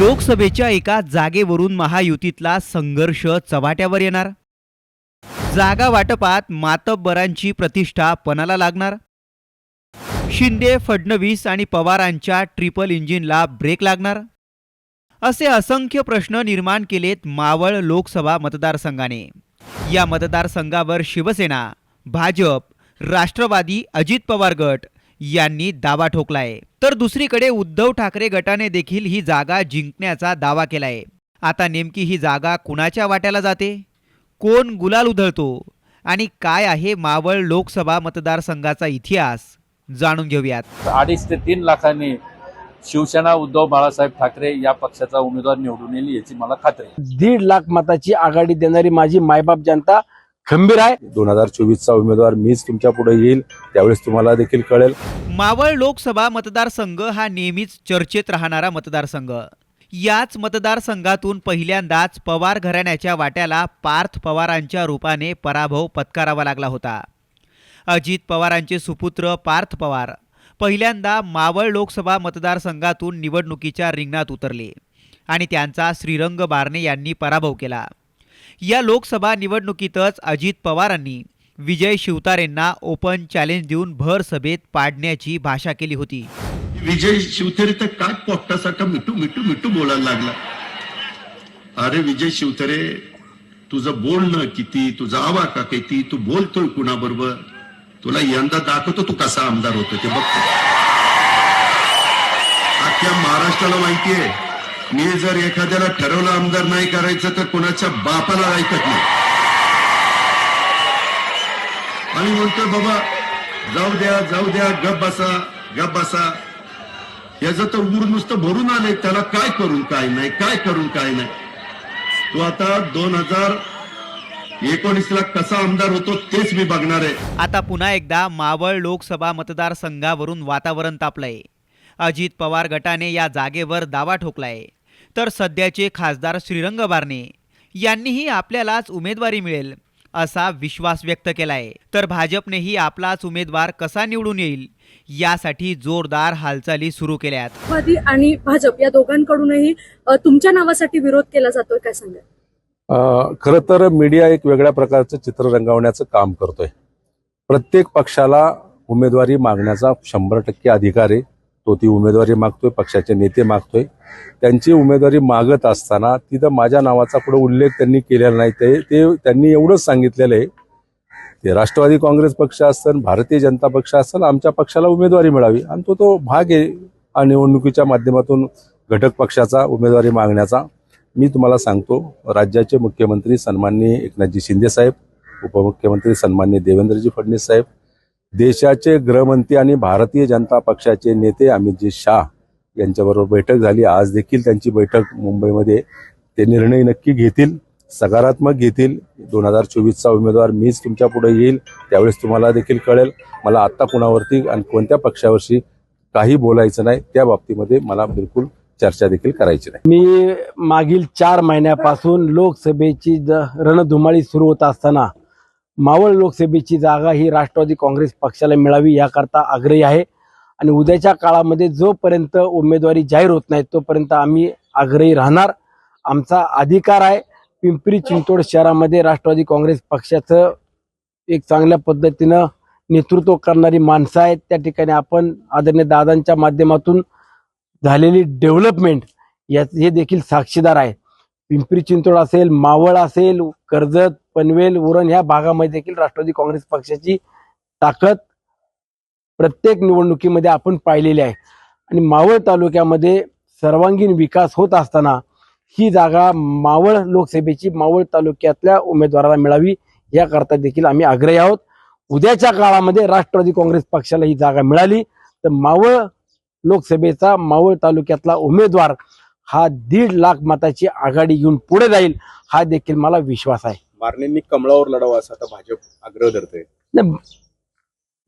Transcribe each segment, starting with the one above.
लोकसभेच्या एका जागेवरून महायुतीतला संघर्ष चव्हाट्यावर येणार? जागा वाटपात मातब्बरांची प्रतिष्ठा पणाला लागणार? शिंदे फडणवीस आणि पवारांच्या ट्रिपल इंजिनला ब्रेक लागणार? असे असंख्य प्रश्न निर्माण केलेत मावळ लोकसभा मतदारसंघाने. या मतदारसंघावर शिवसेना भाजप राष्ट्रवादी अजित पवार गट यांनी दावा ठोकलाय. तर दुसरीकडे उद्धव ठाकरे गटाने देखील ही जागा जिंकण्याचा दावा केलाय. आता नेमकी ही जागा कुणाच्या वाट्याला जाते? कोण गुलाल उधळतो? आणि काय आहे मावळ लोकसभा मतदारसंघाचा इतिहास? जाणून घेऊयात. अडीच ते तीन लाखांनी शिवसेना उद्धव बाळासाहेब ठाकरे या पक्षाचा उमेदवार निवडून येईल याची मला खात्री आहे. दीड लाख मताची आघाडी देणारी माझी मायबाप जनता खंबीर आहे. दोन हजार चोवीसचा उमेदवार मीच तुमच्यापुढे येईल त्यावेळेस तुम्हाला देखील कळेल. मावळ लोकसभा मतदारसंघ हा नेहमीच चर्चेत राहणारा मतदारसंघ. याच मतदारसंघातून पहिल्यांदाच पवार घराण्याच्या वाट्याला पार्थ पवारांच्या रूपाने पराभव पत्करावा लागला होता. अजित पवारांचे सुपुत्र पार्थ पवार पहिल्यांदा मावळ लोकसभा मतदारसंघातून निवडणुकीच्या रिंगणात उतरले आणि त्यांचा श्रीरंग बारणे यांनी पराभव केला. या लोकसभा निवडणुकीतच अजित पवारांनी विजय शिवतारेंना ओपन चॅलेंज देऊन भर सभेत पाडण्याची भाषा केली होती. विजय शिवथरे तर काय पोपटासारखा मिठू मिठू मिठू बोलायला लागला. अरे विजय शिवतारे तुझं बोलणं किती तुझा आवाका किती तू बोलतोय कुणाबरोबर? तुला यंदा दाखवतो तू कसा आमदार होतो ते बघतो अख्ख्या महाराष्ट्राला माहितीये मी जर एखाद्याला ठरवलं आमदार नाही करायचं तर कुणाच्या बापाला ऐकत नाही. आणि म्हणतोय बाबा जाऊ द्या जाऊ द्या गप बसा गप बसा. याचं तर ऊर नुसतं भरून आले त्याला काय करून काय नाही काय करून काय नाही. तू आता दोन हजार एकोणीसला कसा आमदार होतो तेच मी बघणार आहे. आता पुन्हा एकदा मावळ लोकसभा मतदारसंघावरून वातावरण तापलंय. अजित पवार गटाने या जागेवर दावा ठोकलाय. तर सध्याचे खासदार श्रीरंग बारणे. यांनीही आपल्यालाच उमेदवारी मिळेल असा विश्वास व्यक्त केलाय. तर भाजपनेही आपलाच उमेदवार कसा निवडून येईल यासाठी जोरदार हालचाली सुरू केल्यात. राष्ट्रवादी आणि भाजप या दोघांकडूनही तुमच्या नावासाठी विरोध केला जातोय काय सांगाल? अं, खरं तर मीडिया एक वेगळ्या प्रकारचं चित्र रंगवण्याचं काम करतोय. प्रत्येक पक्षाला उमेदवारी मागण्याचा शंभर टक्के अधिकार आहे. तो ती उमेदवारी मागतोय पक्षाचे नेते मागतोय. त्यांची उमेदवारी मागत असताना तिथं माझ्या नावाचा पुढे उल्लेख त्यांनी केलेला नाही. ते ते त्यांनी एवढंच सांगितलेलं आहे. ते राष्ट्रवादी काँग्रेस पक्ष असेल भारतीय जनता पक्ष असेल आमच्या पक्षाला उमेदवारी मिळावी. आणि तो तो भाग आहे हा निवडणुकीच्या माध्यमातून घटक पक्षाचा उमेदवारी मागण्याचा. मी तुम्हाला सांगतो राज्याचे मुख्यमंत्री सन्माननीय एकनाथजी शिंदे साहेब उपमुख्यमंत्री सन्माननीय देवेंद्रजी फडणवीस साहेब देशाचे गृहमंत्री आणि भारतीय जनता पक्षाचे नेते अमितजी शाह यांच्याबरोबर बैठक झाली. आज देखील त्यांची बैठक मुंबईमध्ये ते निर्णय नक्की घेतील सकारात्मक घेतील. दोन हजार चोवीसचा उमेदवार मीच तुमच्यापुढे येईल त्यावेळेस तुम्हाला देखील कळेल. मला आत्ता कुणावरती आणि कोणत्या पक्षावरशी काही बोलायचं नाही त्या बाबतीमध्ये मला बिलकुल चर्चा देखील करायची नाही. मी मागील चार महिन्यापासून लोकसभेची ज- रणधुमाळी सुरू होत असताना मावळ लोकसभेची जागा ही राष्ट्रवादी काँग्रेस पक्षाला मिळावी याकरता आग्रही आहे. आणि उद्याच्या काळामध्ये जोपर्यंत उमेदवारी जाहीर होत नाही तोपर्यंत आम्ही आग्रही राहणार. आमचा अधिकार आहे पिंपरी चिंचवड शहरामध्ये राष्ट्रवादी काँग्रेस पक्षाचं एक चांगल्या पद्धतीनं नेतृत्व करणारी माणसं आहेत. त्या ठिकाणी आपण आदरणीय दादांच्या माध्यमातून झालेली डेव्हलपमेंट या हे देखील साक्षीदार आहे. पिंपरी चिंचवड असेल मावळ असेल कर्जत पनवेल उरण ह्या भागामध्ये देखील राष्ट्रवादी काँग्रेस पक्षाची ताकद प्रत्येक निवडणुकीमध्ये आपण पाहिलेली आहे. आणि मावळ तालुक्यामध्ये सर्वांगीण विकास होत असताना ही जागा मावळ लोकसभेची मावळ तालुक्यातल्या उमेदवाराला मिळावी याकरता देखील आम्ही आग्रही आहोत. उद्याच्या काळामध्ये राष्ट्रवादी काँग्रेस पक्षाला ही जागा मिळाली तर मावळ लोकसभेचा मावळ तालुक्यातला उमेदवार हा दीड लाख मताची आघाडी घेऊन पुढे जाईल हा देखील मला विश्वास आहे. मारणेंनी कमळावर लढावं असं आता भाजप आग्रह धरते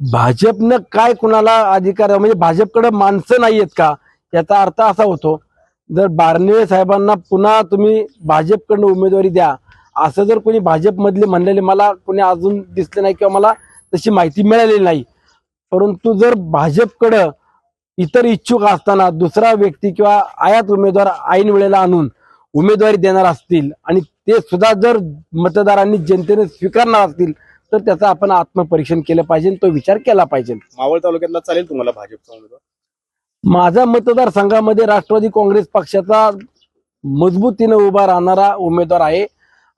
भाजपनं काय कुणाला अधिकार आहे? म्हणजे भाजपकडे माणसं नाहीयेत का याचा अर्थ असा होतो जर बारणे साहेबांना पुन्हा तुम्ही भाजपकडनं उमेदवारी द्या असं जर कोणी भाजपमधले म्हणलेले मला कोणी अजून दिसले नाही किंवा मला तशी माहिती मिळालेली नाही परंतु जर भाजपकडं इतर इच्छुक असताना दुसरा व्यक्ती किंवा आयात उमेदवार ऐन वेळेला आणून उमेदवारी देणार असतील आणि ते सुद्धा जर मतदारांनी जनतेने स्वीकारणार असतील तर त्याचं आपण आत्मपरीक्षण केलं पाहिजे तो विचार केला पाहिजे. मावळ तालुक्यातला चालेल तुम्हाला भाजपचा उमेदवार? माझ्या मतदारसंघामध्ये राष्ट्रवादी काँग्रेस पक्षाचा मजबूतीने उभा राहणारा उमेदवार आहे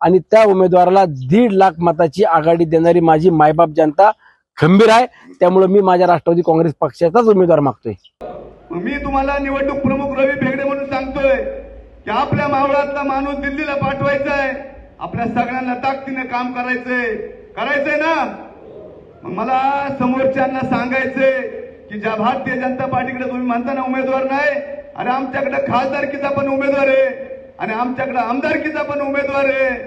आणि त्या उमेदवाराला दीड लाख मताची आघाडी देणारी माझी मायबाप जनता खंबीर आहे. त्यामुळे मी माझ्या राष्ट्रवादी काँग्रेस पक्षाचाच उमेदवार मागतोय. मी तुम्हाला निवडणूक प्रमुख रवी भेगडे म्हणून सांगतोय. की आपल्या मावळातला माणूस दिल्लीला पाठवायचा आहे आपल्या सगळ्यांना ताकदीने काम करायचंय. करायचंय ना? मग मला समोरच्यांना सांगायचंय की ज्या भारतीय जनता पार्टीकडे तुम्ही म्हणता ना उमेदवार नाही अरे आमच्याकडे खासदारकीचा पण उमेदवार आहे. आणि आमच्याकडे आमदारकीचा पण उमेदवार आहे.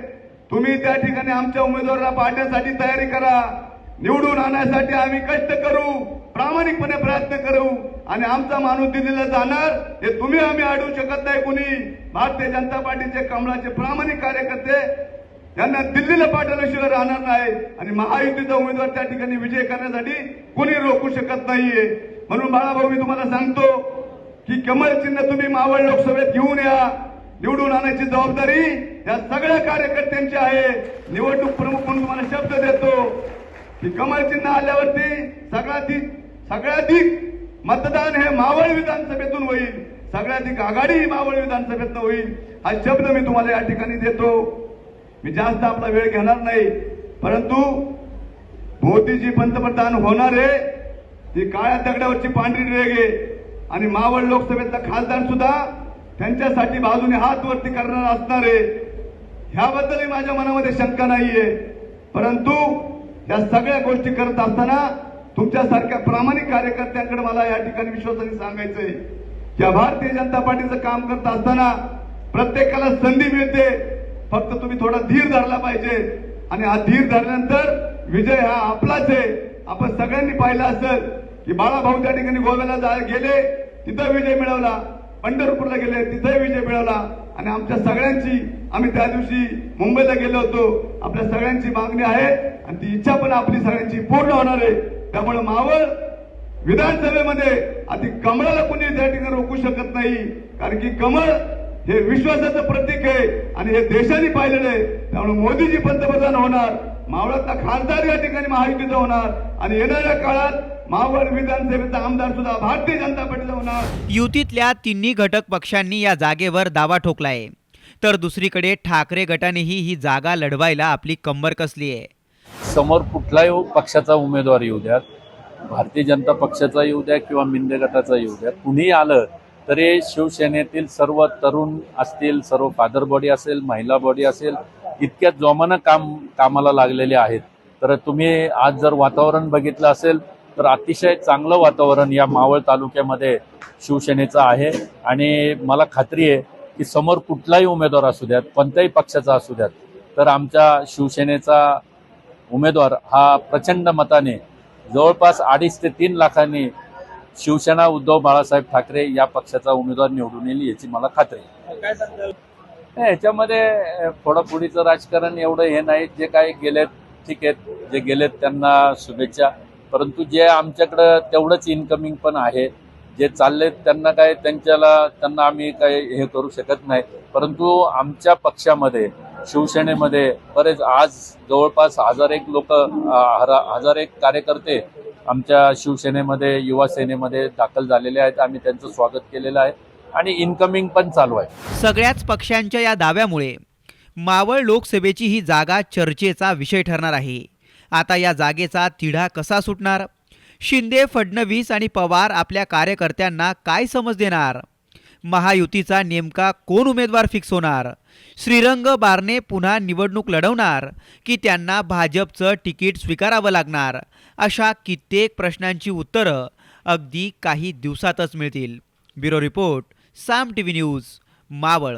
तुम्ही त्या ठिकाणी आमच्या उमेदवाराला पाडण्यासाठी तयारी करा. निवडून आणण्यासाठी आम्ही कष्ट करू. प्रामाणिकपणे प्रयत्न करू. आणि आमचा माणूस दिल्लीला जाणार हे तुम्ही आम्ही अडवू शकत नाही कुणी. भारतीय जनता पार्टीचे कमळाचे प्रामाणिक कार्यकर्ते त्यांना दिल्लीला पाठवल्याशिवाय राहणार नाही. आणि महायुतीचा उमेदवार त्या ठिकाणी विजय करण्यासाठी कोणी रोखू शकत नाहीये. म्हणून बाळाभाऊ मी तुम्हाला सांगतो की कमळ चिन्ह तुम्ही मावळ लोकसभेत घेऊन या. निवडून आणायची जबाबदारी या सगळ्या कार्यकर्त्यांची आहे. निवडणूक प्रमुख म्हणून तुम्हाला शब्द देतो की कमळ चिन्ह आल्यावरती सगळ्यात सगळ्याधिक मतदान हे मावळ विधानसभेतून होईल. सगळ्याधिक आघाडी ही मावळ विधानसभेतून होईल. हा शब्द मी तुम्हाला या ठिकाणी देतो. मी जास्त आपला वेळ घेणार नाही. परंतु मोदीजी पंतप्रधान होणार आहे. ती काळ्या दगडावरची पांढरी रेग आहे. आणि मावळ लोकसभेतला खासदार सुद्धा त्यांच्यासाठी बाजूने हात वरती करणार असणार आहे. ह्याबद्दलही माझ्या मनामध्ये शंका नाहीये. परंतु या सगळ्या गोष्टी करत असताना तुमच्यासारख्या प्रामाणिक कार्यकर्त्यांकडे मला या ठिकाणी विश्वासाने सांगायचंय या भारतीय जनता पार्टीचं काम करत असताना प्रत्येकाला संधी मिळते. फक्त तुम्ही थोडा धीर धरला पाहिजे. आणि हा धीर धरल्यानंतर विजय हा आपलाच आहे. आपण सगळ्यांनी पाहिलं असेल की बाळाभाऊ त्या ठिकाणी गोव्याला गेले तिथं विजय मिळवला. पंढरपूरला गेले तिथंही विजय मिळवला. आणि आमच्या सगळ्यांची आम्ही त्या दिवशी मुंबईला गेलो होतो. आपल्या सगळ्यांची मागणी आहे आणि ती इच्छा पण आपली सगळ्यांची पूर्ण होणार आहे. त्यामुळे मावळ विधानसभेमध्ये. आधी कमळाला कोणी त्या ठिकाणी रोखू शकत नाही. कारण की कमळ हे विश्वासाचं प्रतीक आहे आणि हे देशाने पाहिलेलं आहे. त्यामुळे मोदीजी पंतप्रधान होणार. मावळातला खासदार या ठिकाणी महायुतीचा होणार. आणि येणाऱ्या काळात मावळ विधानसभेचा आमदार सुद्धा भारतीय जनता पार्टीचा होणार. युतीतल्या तिन्ही घटक पक्षांनी या जागेवर दावा ठोकलाय. तर दुसरीकडे ठाकरे गटानेही ही जागा लढवायला आपली कंबर कसली आहे? समोर कुठलाही पक्षाचा उमेदवार येऊ द्यात भारतीय जनता पक्षाचा येऊ द्या किंवा मिंदे गटाचा येऊ द्या कुणीही आलं तरी शिवसेनेतील सर्व तरुण असतील सर्व फादर बॉडी असेल महिला बॉडी असेल इतक्या जोमानं काम कामाला लागलेले आहेत. तर तुम्ही आज जर वातावरण बघितलं असेल तर अतिशय चांगलं वातावरण या मावळ तालुक्यामध्ये शिवसेनेचं आहे. आणि मला खात्री आहे की समोर कुठलाही उमेदवार असू द्यात कोणत्याही पक्षाचा असू द्यात तर आमच्या शिवसेनेचा उमेदवार हा प्रचंड मताने जवळपास अडीच ते तीन लाखांनी शिवसेना उद्धव बाळासाहेब ठाकरे या पक्षाचा उमेदवार निवडून येईल याची मला खात्री आहे. याच्यामध्ये फोडाफोडीचं राजकारण एवढं हे नाही जे काही गेलेत ठीक आहेत जे गेलेत त्यांना शुभेच्छा. परंतु जे आमच्याकडं तेवढंच इन्कमिंग पण आहे जे चाललेत त्यांना काय त्यांच्याला त्यांना आम्ही काय हे करू शकत नाही. परंतु आमच्या पक्षामध्ये शिवसेनेमध्ये बरेच आज जवळपास हजार एक लोक हजार एक कार्यकर्ते आमच्या शिवसेनेमध्ये युवा सेनेमध्ये दाखल झालेले आहेत. आम्ही त्यांचं स्वागत केलेलं आहे. आणि इन्कमिंग पण चालू आहे. सगळ्याच पक्षांच्या या दाव्यामुळे मावळ लोकसभेची ही जागा चर्चेचा विषय ठरणार आहे. आता या जागेचा तिढा कसा सुटणार? शिंदे फडणवीस आणि पवार आपल्या कार्यकर्त्यांना काय समज देणार? महायुतीचा नेमका कोण उमेदवार फिक्स होणार? श्रीरंग बारणे पुन्हा निवडणूक लढवणार की त्यांना भाजपचं तिकीट स्वीकारावं लागणार? अशा कित्येक प्रश्नांची उत्तरं अगदी काही दिवसातच मिळतील. Bureau report Saam T V news Maval.